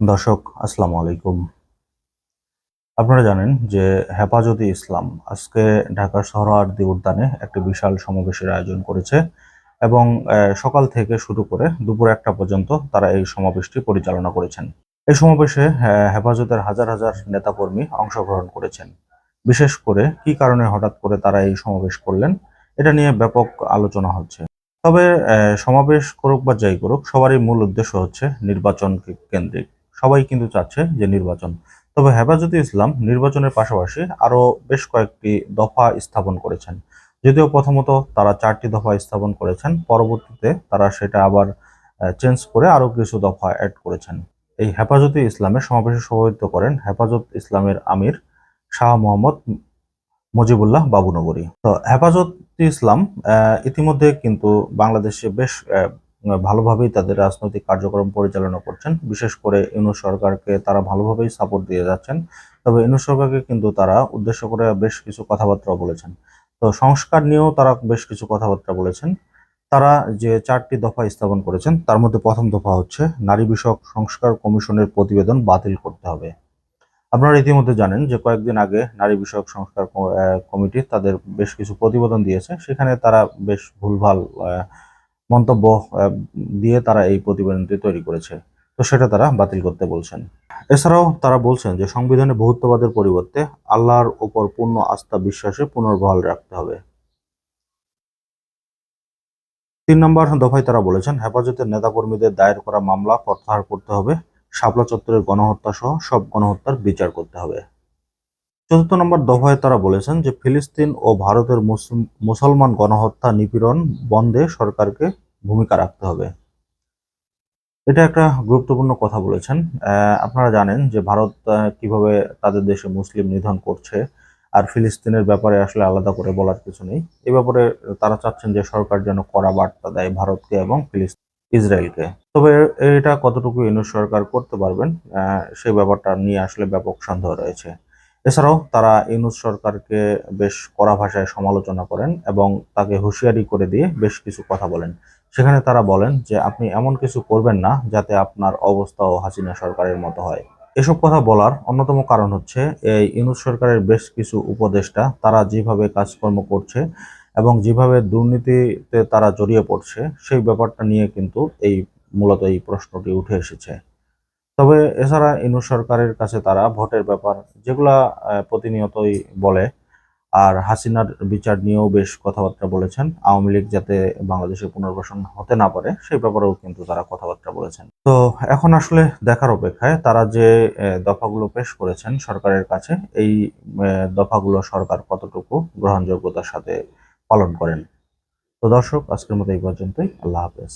দর্শক, আসসালামু আলাইকুম। আপনারা জানেন যে হেফাজতে ইসলাম আজকে ঢাকার সহরাওয়ার্দী উদ্যানে একটি বিশাল সমাবেশের আয়োজন করেছে এবং সকাল থেকে শুরু করে দুপুর একটা পর্যন্ত তারা এই সমাবেশটি পরিচালনা করেছেন। এই সমাবেশে হেফাজতের হাজার হাজার নেতাকর্মী অংশগ্রহণ করেছেন। বিশেষ করে কি কারণে হঠাৎ করে তারা এই সমাবেশ করলেন, এটা নিয়ে ব্যাপক আলোচনা হচ্ছে। তবে সমাবেশ করুক বা যাই করুক, সবারই মূল উদ্দেশ্য হচ্ছে নির্বাচন কেন্দ্রিক সবাই কিন্তু চাচ্ছে যে নির্বাচন। তবে হেফাজতে ইসলাম নির্বাচনের পাশাপাশি আরও বেশ কয়েকটি দফা স্থাপন করেছেন। যদিও প্রথমত তারা চারটি দফা স্থাপন করেছেন, পরবর্তীতে তারা সেটা আবার চেঞ্জ করে আরও কিছু দফা অ্যাড করেছেন। এই হেফাজতে ইসলামের সমাবেশে সভাপতিত্ব করেন হেফাজত ইসলামের আমির শাহ মোহাম্মদ মুজিবুল্লাহ বাবুনগরী। তো হেফাজত ইসলাম ইতিমধ্যে কিন্তু বাংলাদেশে বেশ ভালোভাবেই তাদের রাজনৈতিক কার্যক্রম পরিচালনা করছেন। বিশেষ করে ইউনুস সরকারকে তারা ভালোভাবেই সাপোর্ট দিয়ে যাচ্ছেন। তবে ইউনুস সরকারকে কিন্তু তারা উদ্দেশ্য করে বেশ কিছু কথাবার্তা বলেছেন। তো সংস্কার নিয়েও তারা বেশ কিছু কথাবার্তা বলেছেন। তারা যে চারটি দফা স্থাপন করেছেন, তার মধ্যে প্রথম দফা হচ্ছে নারী বিষয়ক সংস্কার কমিশনের প্রতিবেদন বাতিল করতে হবে। আপনারা ইতিমধ্যে জানেন যে কয়েকদিন আগে নারী বিষয়ক সংস্কার কমিটি তাদের বেশ কিছু প্রতিবেদন দিয়েছে। সেখানে তারা বেশ ভুলভাল মন্তব্য দিয়ে তারা এই প্রতিবেদনটি তৈরি করেছে। তো সেটা তারা বাতিল করতে বলছেন। এছাড়াও তারা বলছেন যে, সংবিধানে বহুত্ববাদের পরিবর্তে আল্লাহর উপর পূর্ণ আস্থা বিশ্বাসে পুনর্বহাল রাখতে হবে। তিন নম্বর দফায় তারা বলেছেন, হেফাজতের নেতাকর্মীদের দায়ের করা মামলা প্রত্যাহার করতে হবে। শাপলা চত্বরের গণহত্যা সহ সব গণহত্যার বিচার করতে হবে। চতুর্থ নম্বর দফায় তারা বলেছেন যে ফিলিস্তিন ও ভারতের মুসলিম- মুসলমান গণহত্যা নিপীড়ন বন্ধে সরকারকে ভূমিকা রাখতে হবে। এটা একটা গুরুত্বপূর্ণ কথা বলেছেন। আপনারা জানেন যে ভারত কীভাবে তাদের দেশে মুসলিম নিধন করছে আর ফিলিস্তিনের ব্যাপারে আসলে আলাদা করে বলার কিছু নেই। এ ব্যাপারে তারা চাচ্ছেন যে সরকার যেন কড়া বার্তা দেয় ভারতকে এবং ফিলিস্তিন ইসরায়েলকে। তবে এটা কতটুকু ইউনুস সরকার করতে পারবেন সেই ব্যাপারটা নিয়ে আসলে ব্যাপক সন্দেহ রয়েছে। এছাড়াও তারা ইউনুস সরকারকে বেশ কড়া ভাষায় সমালোচনা করেন এবং তাকে হুঁশিয়ারি করে দিয়ে বেশ কিছু কথা বলেন। সেখানে তারা বলেন যে, আপনি এমন কিছু করবেন না যাতে আপনার অবস্থাও হাসিনা সরকারের মতো হয়। এসব কথা বলার অন্যতম কারণ হচ্ছে, এই ইউনুস সরকারের বেশ কিছু উপদেষ্টা তারা যেভাবে কাজকর্ম করছে এবং যেভাবে দুর্নীতিতে তারা জড়িয়ে পড়ছে, সেই ব্যাপারটা নিয়ে কিন্তু এই, মূলত এই প্রশ্নটি উঠে এসেছে। তবে এছাড়া ইনু সরকারের কাছে তারা ভোটের ব্যাপার যেগুলা প্রতিনিয়তই বলে। আর হাসিনার বিচার নিয়েও বেশ কথাবার্তা বলেছেন। আওয়ামী লীগ যাতে বাংলাদেশে পুনর্বাসন হতে না পারে সেই ব্যাপারেও কিন্তু তারা কথাবার্তা বলেছেন। তো এখন আসলে দেখার অপেক্ষায় তারা যে দফাগুলো পেশ করেছেন সরকারের কাছে, এই দফাগুলো সরকার কতটুকু গ্রহণযোগ্যতার সাথে পালন করেন। তো দর্শক, আজকের মতো এই পর্যন্তই। আল্লাহ হাফেজ।